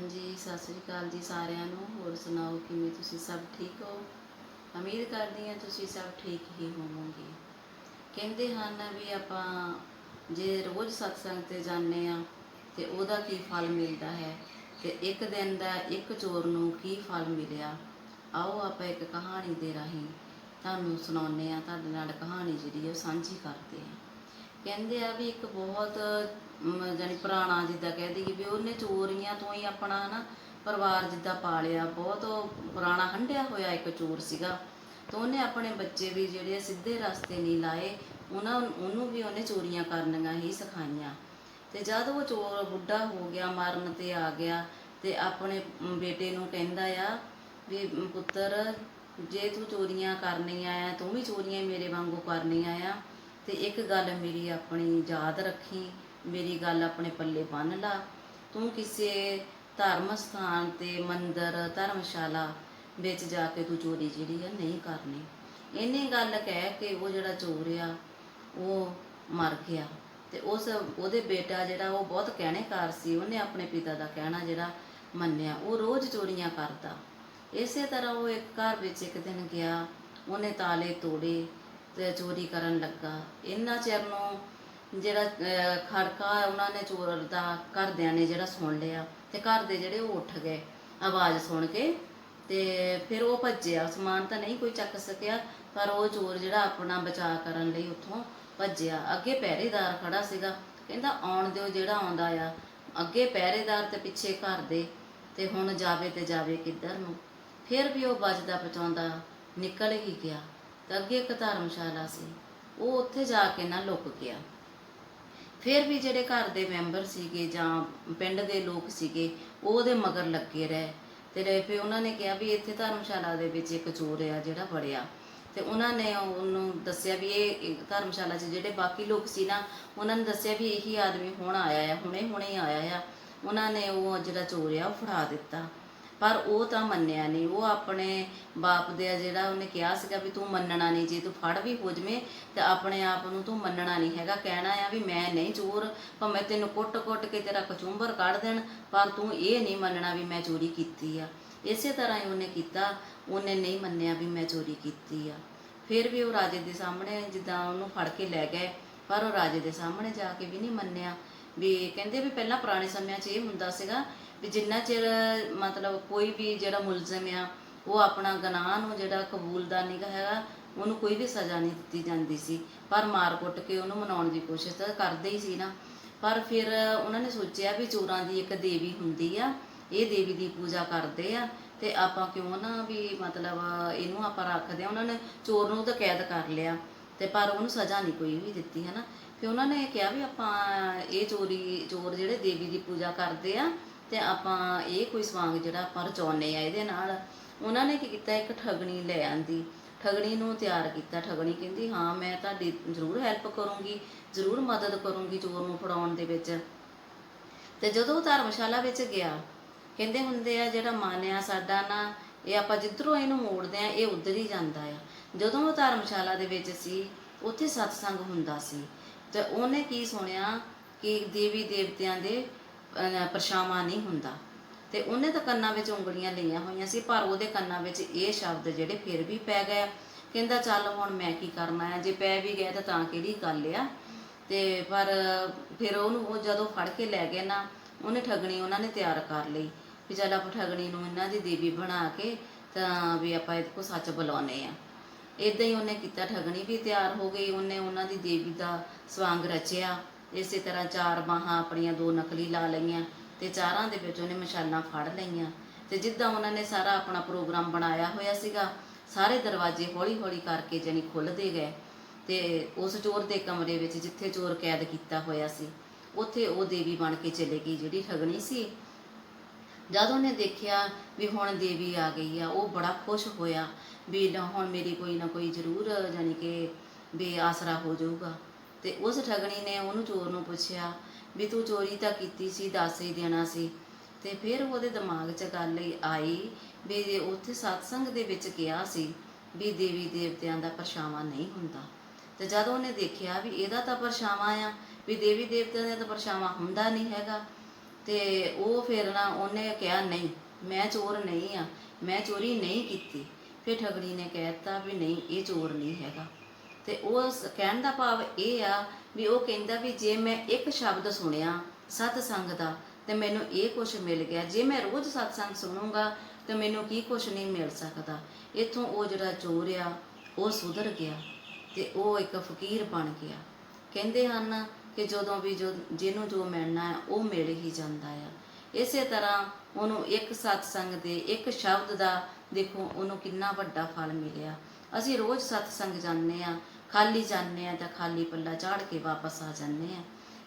ਹਾਂਜੀ, ਸਤਿ ਸ੍ਰੀ ਅਕਾਲ ਜੀ ਸਾਰਿਆਂ ਨੂੰ। ਹੋਰ ਸੁਣਾਓ, ਕਿਵੇਂ ਤੁਸੀਂ? ਸਭ ਠੀਕ ਹੋ? ਉਮੀਦ ਕਰਦੀ ਹਾਂ ਤੁਸੀਂ ਸਭ ਠੀਕ ਹੀ ਹੋਵੋਗੇ। ਕਹਿੰਦੇ ਹਨ ਵੀ ਆਪਾਂ ਜੇ ਰੋਜ਼ ਸਤਸੰਗ ਤੇ ਜਾਂਦੇ ਆ ਤੇ ਉਹਦਾ ਕੀ ਫਲ ਮਿਲਦਾ ਹੈ? ਤੇ ਇੱਕ ਦਿਨ ਦਾ ਇੱਕ ਚੋਰ ਨੂੰ ਕੀ ਫਲ ਮਿਲਿਆ? ਆਓ ਆਪਾਂ ਇੱਕ ਕਹਾਣੀ ਦੇ ਰਾਹੀਂ ਤੁਹਾਨੂੰ ਸੁਣਾਉਂਦੇ ਆ ਤੁਹਾਡੇ ਨਾਲ ਕਹਾਣੀ ਜਿਹੜੀ ਉਹ ਸਾਂਝੀ ਕਰਦੇ ਆ ਕਹਿੰਦੇ ਆ ਵੀ ਇੱਕ ਬਹੁਤ ਮ, ਪੁਰਾਣਾ ਜਿੱਦਾਂ ਕਹਿ ਦਈਏ ਵੀ ਉਹਨੇ ਚੋਰੀਆਂ ਤੋਂ ਹੀ ਆਪਣਾ ਨਾ ਪਰਿਵਾਰ ਜਿੱਦਾਂ ਪਾਲਿਆ। ਬਹੁਤ ਪੁਰਾਣਾ ਹੰਡਿਆ ਹੋਇਆ ਇੱਕ ਚੋਰ ਸੀਗਾ ਤਾਂ ਉਹਨੇ ਆਪਣੇ ਬੱਚੇ ਵੀ ਜਿਹੜੇ ਆ ਸਿੱਧੇ ਰਸਤੇ ਨਹੀਂ ਲਾਏ। ਉਹਨਾਂ ਉਹਨੂੰ ਵੀ ਉਹਨੇ ਚੋਰੀਆਂ ਕਰਨੀਆਂ ਹੀ ਸਿਖਾਈਆਂ। ਤੇ ਜਦ ਉਹ ਚੋਰ ਬੁੱਢਾ ਹੋ ਗਿਆ ਮਰਨ ਤੇ ਆ ਗਿਆ ਤੇ ਆਪਣੇ ਬੇਟੇ ਨੂੰ ਕਹਿੰਦਾ ਆ ਵੀ ਪੁੱਤਰ ਜੇ ਤੂੰ ਚੋਰੀਆਂ ਕਰਨੀਆਂ ਆ ਤੂੰ ਵੀ ਚੋਰੀਆਂ ਮੇਰੇ ਵਾਂਗੂ ਕਰਨੀਆਂ ਆ। ਤੇ ਇੱਕ ਗੱਲ ਮੇਰੀ ਆਪਣੀ ਯਾਦ ਰੱਖੀ, ਮੇਰੀ ਗੱਲ ਆਪਣੇ ਪੱਲੇ ਬੰਨ ਲਾ। ਤੂੰ ਕਿਸੇ ਧਰਮ ਸਥਾਨ ਤੇ ਮੰਦਰ, ਧਰਮਸ਼ਾਲਾ ਵਿੱਚ ਜਾ ਕੇ ਤੂੰ ਚੋਰੀ ਜਿਹੜੀ ਆ ਨਹੀਂ ਕਰਨੀ। ਇਹਨੇ ਗੱਲ ਕਹਿ ਕੇ ਉਹ ਜਿਹੜਾ ਚੋਰ ਆ, ਉਹ ਮਰ ਗਿਆ। ਤੇ ਉਸ ਉਹਦੇ ਬੇਟਾ ਜਿਹੜਾ ਉਹ ਬਹੁਤ ਕਹਿਣੇਕਾਰ ਸੀ, ਉਹਨੇ ਆਪਣੇ ਪਿਤਾ ਦਾ ਕਹਿਣਾ ਜਿਹੜਾ ਮੰਨਿਆ, ਉਹ ਰੋਜ਼ ਚੋਰੀਆਂ ਕਰਦਾ। ਇਸੇ ਤਰ੍ਹਾਂ ਉਹ ਇੱਕ ਘਰ ਵਿੱਚ ਇੱਕ ਦਿਨ ਗਿਆ, ਉਹਨੇ ਤਾਲੇ ਤੋੜੇ ਤੇ ਚੋਰੀ ਕਰਨ ਲੱਗਾ। ਇੰਨਾ ਚਿਰ ਨੂੰ ਜਿਹੜਾ ਖੜਕਾ ਉਹਨਾਂ ਨੇ ਚੋਰ ਦਾ ਘਰਦਿਆਂ ਨੇ ਜਿਹੜਾ ਸੁਣ ਲਿਆ ਤੇ ਘਰ ਦੇ ਜਿਹੜੇ ਉਹ ਉੱਠ ਗਏ ਆਵਾਜ਼ ਸੁਣ ਕੇ ਤੇ ਫਿਰ ਉਹ ਭੱਜਿਆ। ਸਮਾਨ ਤਾਂ ਨਹੀਂ ਕੋਈ ਚੱਕ ਸਕਿਆ, ਪਰ ਉਹ ਚੋਰ ਜਿਹੜਾ ਆਪਣਾ ਬਚਾਅ ਕਰਨ ਲਈ ਉੱਥੋਂ ਭੱਜਿਆ। ਅੱਗੇ ਪਹਿਰੇਦਾਰ ਖੜਾ ਸੀਗਾ, ਕਹਿੰਦਾ ਆਉਣ ਦਿਓ, ਜਿਹੜਾ ਆਉਂਦਾ ਆ। ਅੱਗੇ ਪਹਿਰੇਦਾਰ ਤੇ ਪਿੱਛੇ ਘਰ ਦੇ, ਤੇ ਹੁਣ ਜਾਵੇ ਤੇ ਜਾਵੇ ਕਿੱਧਰ ਨੂੰ। ਫਿਰ ਵੀ ਉਹ ਬਚਦਾ ਬਚਾਉਂਦਾ ਨਿਕਲ ਹੀ ਗਿਆ। ਤੇ ਅੱਗੇ ਇੱਕ ਧਰਮਸ਼ਾਲਾ ਸੀ। ਉਹ ਉੱਥੇ ਜਾ ਕੇ ਨਾ ਲੁਕ ਗਿਆ। ਫਿਰ ਵੀ ਜਿਹੜੇ ਘਰ ਦੇ ਮੈਂਬਰ ਸੀਗੇ ਜਾਂ ਪਿੰਡ ਦੇ ਲੋਕ ਸੀਗੇ, ਉਹ ਉਹਦੇ ਮਗਰ ਲੱਗੇ ਰਹੇ। ਤੇ ਰਹੇ ਫਿਰ ਉਹਨਾਂ ਨੇ ਕਿਹਾ ਵੀ ਇੱਥੇ ਧਰਮਸ਼ਾਲਾ ਦੇ ਵਿੱਚ ਇੱਕ ਚੋਰ ਆ ਜਿਹੜਾ ਵੜਿਆ। ਤੇ ਉਹਨਾਂ ਨੇ ਉਹਨੂੰ ਦੱਸਿਆ ਵੀ ਇਹ ਧਰਮਸ਼ਾਲਾ 'ਚ ਜਿਹੜੇ ਬਾਕੀ ਲੋਕ ਸੀ ਨਾ, ਉਹਨਾਂ ਨੇ ਦੱਸਿਆ ਵੀ ਇਹੀ ਆਦਮੀ ਹੁਣ ਆਇਆ ਆ, ਹੁਣੇ ਹੁਣੇ ਆਇਆ ਆ। ਉਹਨਾਂ ਨੇ ਉਹ ਜਿਹੜਾ ਚੋਰ ਆ ਉਹ ਫੜਾ ਦਿੱਤਾ। ਪਰ ਉਹ ਤਾਂ ਮੰਨਿਆ ਨਹੀਂ। ਉਹ ਆਪਣੇ ਬਾਪ ਦੇ ਜਿਹੜਾ ਉਹਨੇ ਕਿਹਾ ਸੀਗਾ ਵੀ ਤੂੰ ਮੰਨਣਾ ਨਹੀਂ। ਜੇ ਤੂੰ ਫੜ ਵੀ ਹੋ ਜਵੇਂ ਤੇ ਆਪਣੇ ਆਪ ਨੂੰ ਤੂੰ ਮੰਨਣਾ ਨਹੀਂ ਹੈਗਾ। ਕਹਿਣਾ ਆ ਵੀ ਮੈਂ ਨਹੀਂ ਚੋਰ, ਭਾਵੇਂ ਤੈਨੂੰ ਕੁੱਟ-ਕੁੱਟ ਕੇ ਤੇਰਾ ਕਚੂੰਬਰ ਕੱਢ ਦੇਣ, ਪਰ ਤੂੰ ਇਹ ਨਹੀਂ ਮੰਨਣਾ ਵੀ ਮੈਂ ਚੋਰੀ ਕੀਤੀ ਆ। ਇਸੇ ਤਰ੍ਹਾਂ ਹੀ ਉਹਨੇ ਕੀਤਾ। ਉਹਨੇ ਨਹੀਂ ਮੰਨਿਆ ਵੀ ਮੈਂ ਚੋਰੀ ਕੀਤੀ ਆ। ਫਿਰ ਵੀ ਉਹ ਰਾਜੇ ਦੇ ਸਾਹਮਣੇ ਜਿੱਦਾਂ ਉਹਨੂੰ ਫੜ ਕੇ ਲੈ ਗਏ, ਪਰ ਉਹ ਰਾਜੇ ਦੇ ਸਾਹਮਣੇ ਜਾ ਕੇ ਵੀ ਨਹੀਂ ਮੰਨਿਆ। ਵੀ ਕਹਿੰਦੇ ਵੀ ਪਹਿਲਾਂ ਪੁਰਾਣੇ ਸਮਿਆਂ 'ਚ ਇਹ ਹੁੰਦਾ ਸੀਗਾ ਵੀ ਜਿੰਨਾ ਚਿਰ ਮਤਲਬ ਕੋਈ ਵੀ ਜਿਹੜਾ ਮੁਲਜ਼ਮ ਆ, ਉਹ ਆਪਣਾ ਗੁਨਾਹ ਨੂੰ ਜਿਹੜਾ ਕਬੂਲਦਾਰ ਨਹੀਂ ਹੈਗਾ, ਉਹਨੂੰ ਕੋਈ ਵੀ ਸਜ਼ਾ ਨਹੀਂ ਦਿੱਤੀ ਜਾਂਦੀ ਸੀ। ਪਰ ਮਾਰ ਕੁੱਟ ਕੇ ਉਹਨੂੰ ਮਨਾਉਣ ਦੀ ਕੋਸ਼ਿਸ਼ ਤਾਂ ਕਰਦੇ ਹੀ ਸੀ ਨਾ। ਪਰ ਫਿਰ ਉਹਨਾਂ ਨੇ ਸੋਚਿਆ ਵੀ ਚੋਰਾਂ ਦੀ ਇੱਕ ਦੇਵੀ ਹੁੰਦੀ ਆ, ਇਹ ਦੇਵੀ ਦੀ ਪੂਜਾ ਕਰਦੇ ਆ ਤੇ ਆਪਾਂ ਕਿਉਂ ਨਾ ਵੀ ਮਤਲਬ ਇਹਨੂੰ ਆਪਾਂ ਰੱਖਦੇ ਆ। ਉਹਨਾਂ ਨੇ ਚੋਰ ਨੂੰ ਤਾਂ ਕੈਦ ਕਰ ਲਿਆ। ਤੇ ਪਰ ਉਹਨੂੰ ਸਜ਼ਾ ਨਹੀਂ ਕੋਈ ਵੀ ਦਿੱਤੀ ਹੈ ਨਾ ਫਿਰ ਉਹਨਾਂ ਨੇ ਕਿਹਾ ਵੀ ਆਪਾਂ ਇਹ ਚੋਰੀ, ਚੋਰ ਜਿਹੜੇ ਦੇਵੀ ਦੀ ਪੂਜਾ ਕਰਦੇ ਆ, ਤੇ ਆਪਾਂ ਇਹ ਕੋਈ ਸਵਾਂਗ ਜਿਹੜਾ ਆਪਾਂ ਰਚਾਉਨੇ ਆ ਇਹਦੇ ਨਾਲ। ਉਹਨਾਂ ਨੇ ਕੀ ਕੀਤਾ, ਇੱਕ ਠਗਣੀ ਲੈ ਆਂਦੀ। ਠਗਣੀ ਨੂੰ ਤਿਆਰ ਕੀਤਾ। ਠਗਣੀ ਕਹਿੰਦੀ, ਹਾਂ, ਮੈਂ ਤੁਹਾਡੀ ਜ਼ਰੂਰ ਹੈਲਪ ਕਰੂੰਗੀ, ਜ਼ਰੂਰ ਮਦਦ ਕਰੂੰਗੀ ਚੋਰ ਨੂੰ ਫੜਾਉਣ ਦੇ ਵਿੱਚ। ਤੇ ਜਦੋਂ ਉਹ ਧਰਮਸ਼ਾਲਾ ਵਿੱਚ ਗਿਆ, ਕਹਿੰਦੇ ਹੁੰਦੇ ਆ, ਜਿਹੜਾ ਮਨ ਆ ਸਾਡਾ ਨਾ, ਇਹ ਆਪਾਂ ਜਿੱਧਰੋਂ ਇਹਨੂੰ ਮੋੜਦੇ ਆ, ਇਹ ਉਧਰ ਹੀ ਜਾਂਦਾ ਆ। ਜਦੋਂ ਉਹ ਧਰਮਸ਼ਾਲਾ ਦੇ ਵਿੱਚ ਸੀ, ਉੱਥੇ ਸਤਸੰਗ ਹੁੰਦਾ ਸੀ। ਤੇ ਉਹਨੇ ਕੀ ਸੁਣਿਆ ਕਿ ਦੇਵੀ ਦੇਵਤਿਆਂ ਦੇ ਪਰਛਾਵਾਂ ਨਹੀਂ ਹੁੰਦਾ। ਤੇ ਉਹਨੇ ਤਾਂ ਕੰਨਾਂ ਵਿੱਚ ਉਂਗਲੀਆਂ ਲਈਆਂ ਹੋਈਆਂ ਸੀ, ਪਰ ਉਹਦੇ ਕੰਨਾਂ ਵਿੱਚ ਇਹ ਸ਼ਬਦ ਜਿਹੜੇ ਫਿਰ ਵੀ ਪੈ ਗਏ। ਕਹਿੰਦਾ, ਚੱਲ ਹੁਣ ਮੈਂ ਕੀ ਕਰਨਾ ਹੈ? ਜੇ ਪੈ ਵੀ ਗਏ ਤਾਂ ਤਾਂ ਕਿਹੜੀ ਗੱਲ ਆ? ਤੇ ਪਰ ਫਿਰ ਉਹਨੂੰ ਉਹ ਜਦੋਂ ਫੜ ਕੇ ਲੈ ਗਏ ਨਾ, ਉਹਨੇ ਠਗਣੀ ਉਹਨਾਂ ਨੇ ਤਿਆਰ ਕਰ ਲਈ। ਵੀ ਚੱਲ ਆਪਾਂ ਠਗਣੀ ਨੂੰ ਇਹਨਾਂ ਦੀ ਦੇਵੀ ਬਣਾ ਕੇ ਤਾਂ ਵੀ ਆਪਾਂ ਇਹਦੇ ਕੋ ਸੱਚ ਬੁਲਾਉਨੇ ਆ ਇਦਾਂ ਹੀ ਉਹਨੇ ਕੀਤਾ, ਠਗਣੀ ਵੀ ਤਿਆਰ ਹੋ ਗਈ, ਉਹਨੇ ਉਹਨਾਂ ਦੀ ਦੇਵੀ ਦਾ ਸਵਾਂਗ ਰਚਿਆ। ਇਸੇ ਤਰ੍ਹਾਂ ਚਾਰ ਬਾਹਾਂ ਆਪਣੀਆਂ ਦੋ ਨਕਲੀ ਲਾ ਲਈਆਂ ਤੇ ਚਾਰਾਂ ਦੇ ਵਿੱਚ ਉਹਨੇ ਮਸ਼ਾਲਾਂ ਫੜ ਲਈਆਂ। ਤੇ ਜਿੱਦਾਂ ਉਹਨਾਂ ਨੇ ਸਾਰਾ ਆਪਣਾ ਪ੍ਰੋਗਰਾਮ ਬਣਾਇਆ ਹੋਇਆ ਸੀਗਾ, ਸਾਰੇ ਦਰਵਾਜ਼ੇ ਹੌਲੀ-ਹੌਲੀ ਕਰਕੇ ਜਣੀ ਖੁੱਲਦੇ ਗਏ। ਤੇ ਉਸ ਚੋਰ ਦੇ ਕਮਰੇ ਵਿੱਚ ਜਿੱਥੇ ਚੋਰ ਕੈਦ ਕੀਤਾ ਹੋਇਆ ਸੀ, ਉੱਥੇ ਉਹ ਦੇਵੀ ਬਣ ਕੇ ਚਲੇ ਗਈ, ਜਿਹੜੀ ਠਗਣੀ ਸੀ। ਜਦ ਉਹਨੇ ਦੇਖਿਆ ਵੀ ਹੁਣ ਦੇਵੀ ਆ ਗਈ ਆ, ਉਹ ਬੜਾ ਖੁਸ਼ ਹੋਇਆ ਵੀ ਨਾ ਹੁਣ ਮੇਰੀ ਕੋਈ ਨਾ ਕੋਈ ਜ਼ਰੂਰ ਜਾਨੀ ਕਿ ਵੀ ਆਸਰਾ ਹੋ ਜਾਊਗਾ। ਤੇ ਉਸ ਠਗਣੀ ਨੇ ਉਹਨੂੰ ਚੋਰ ਨੂੰ ਪੁੱਛਿਆ ਵੀ ਤੂੰ ਚੋਰੀ ਤਾਂ ਕੀਤੀ ਸੀ, ਦੱਸ ਹੀ ਦੇਣਾ ਸੀ। ਤੇ ਫਿਰ ਉਹਦੇ ਦਿਮਾਗ 'ਚ ਗੱਲ ਆਈ ਵੀ ਜੇ ਉੱਥੇ ਸਤਸੰਗ ਦੇ ਵਿੱਚ ਕਿਹਾ ਸੀ ਵੀ ਦੇਵੀ ਦੇਵਤਿਆਂ ਦਾ ਪਰਛਾਵਾਂ ਨਹੀਂ ਹੁੰਦਾ। ਤੇ ਜਦ ਉਹਨੇ ਦੇਖਿਆ ਵੀ ਇਹਦਾ ਤਾਂ ਪਰਛਾਵਾਂ ਆ, ਵੀ ਦੇਵੀ ਦੇਵਤਿਆਂ ਦਾ ਤਾਂ ਪਰਛਾਵਾਂ ਹੁੰਦਾ ਨਹੀਂ ਹੈਗਾ ਤੇ ਉਹ ਫਿਰ ਨਾ ਉਹਨੇ ਕਿਹਾ, ਨਹੀਂ, ਮੈਂ ਚੋਰ ਨਹੀਂ ਆ। ਮੈਂ ਚੋਰੀ ਨਹੀਂ ਕੀਤੀ। ਫਿਰ ਠਗੜੀ ਨੇ ਕਹਿਤਾ ਵੀ ਨਹੀਂ, ਇਹ ਚੋਰ ਨਹੀਂ ਹੈਗਾ। ਤੇ ਉਹ ਕਹਿਣ ਦਾ ਭਾਵ ਇਹ ਆ ਵੀ ਉਹ ਕਹਿੰਦਾ ਵੀ ਜੇ ਮੈਂ ਇੱਕ ਸ਼ਬਦ ਸੁਣਿਆ ਸਤਸੰਗ ਦਾ, ਤੇ ਮੈਨੂੰ ਇਹ ਕੁਝ ਮਿਲ ਗਿਆ। ਜੇ ਮੈਂ ਰੋਜ਼ ਸਤਸੰਗ ਸੁਣੂੰਗਾ, ਤੇ ਮੈਨੂੰ ਕੀ ਕੁਝ ਨਹੀਂ ਮਿਲ ਸਕਦਾ? ਇੱਥੋਂ ਉਹ ਜਿਹੜਾ ਚੋਰ ਆ, ਉਹ ਸੁਧਰ ਗਿਆ ਤੇ ਉਹ ਇੱਕ ਫਕੀਰ ਬਣ ਗਿਆ। ਕਹਿੰਦੇ ਹਨ ਕਿ ਜਦੋਂ ਵੀ ਜੋ ਜਿਹਨੂੰ ਜੋ ਮਿਲਣਾ ਹੈ, ਉਹ ਮਿਲ ਹੀ ਜਾਂਦਾ ਆ। ਇਸੇ ਤਰ੍ਹਾਂ ਉਹਨੂੰ ਇੱਕ ਸਤਸੰਗ ਦੇ ਇੱਕ ਸ਼ਬਦ ਦਾ ਦੇਖੋ ਉਹਨੂੰ ਕਿੰਨਾ ਵੱਡਾ ਫਲ ਮਿਲਿਆ। ਅਸੀਂ ਰੋਜ਼ ਸਤਸੰਗ ਜਾਂਦੇ ਆ ਖਾਲੀ ਜਾਂਦੇ ਆ ਤਾਂ ਖਾਲੀ ਪੱਲਾ ਝਾੜ ਕੇ ਵਾਪਸ ਆ ਜਾਂਦੇ ਆ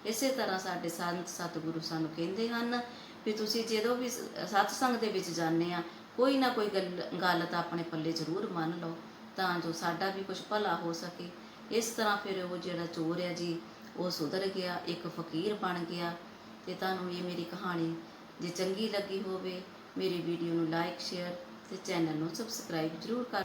ਇਸੇ ਤਰ੍ਹਾਂ ਸਾਡੇ ਸੰਤ ਸਤਿਗੁਰੂ ਸਾਨੂੰ ਕਹਿੰਦੇ ਹਨ ਵੀ ਤੁਸੀਂ ਜਦੋਂ ਵੀ ਸਤਸੰਗ ਦੇ ਵਿੱਚ ਜਾਂਦੇ ਆ ਕੋਈ ਨਾ ਕੋਈ ਗੱਲ ਗੱਲ ਤਾਂ ਆਪਣੇ ਪੱਲੇ ਜ਼ਰੂਰ ਮੰਨ ਲਓ, ਤਾਂ ਜੋ ਸਾਡਾ ਵੀ ਕੁਝ ਭਲਾ ਹੋ ਸਕੇ। ਇਸ ਤਰ੍ਹਾਂ ਫਿਰ ਉਹ ਜਿਹੜਾ ਚੋਰ ਹੈ ਜੀ ਉਹ ਸੁਧਰ ਗਿਆ, ਇੱਕ ਫਕੀਰ ਬਣ ਗਿਆ ਤੇ ਤੁਹਾਨੂੰ ਇਹ ਮੇਰੀ ਕਹਾਣੀ ਜੇ ਚੰਗੀ ਲੱਗੀ ਹੋਵੇ, ਮੇਰੀ ਵੀਡੀਓ ਨੂੰ ਲਾਈਕ ਸ਼ੇਅਰ ਤੇ ਚੈਨਲ ਨੂੰ ਸਬਸਕ੍ਰਾਈਬ ਜ਼ਰੂਰ ਕਰ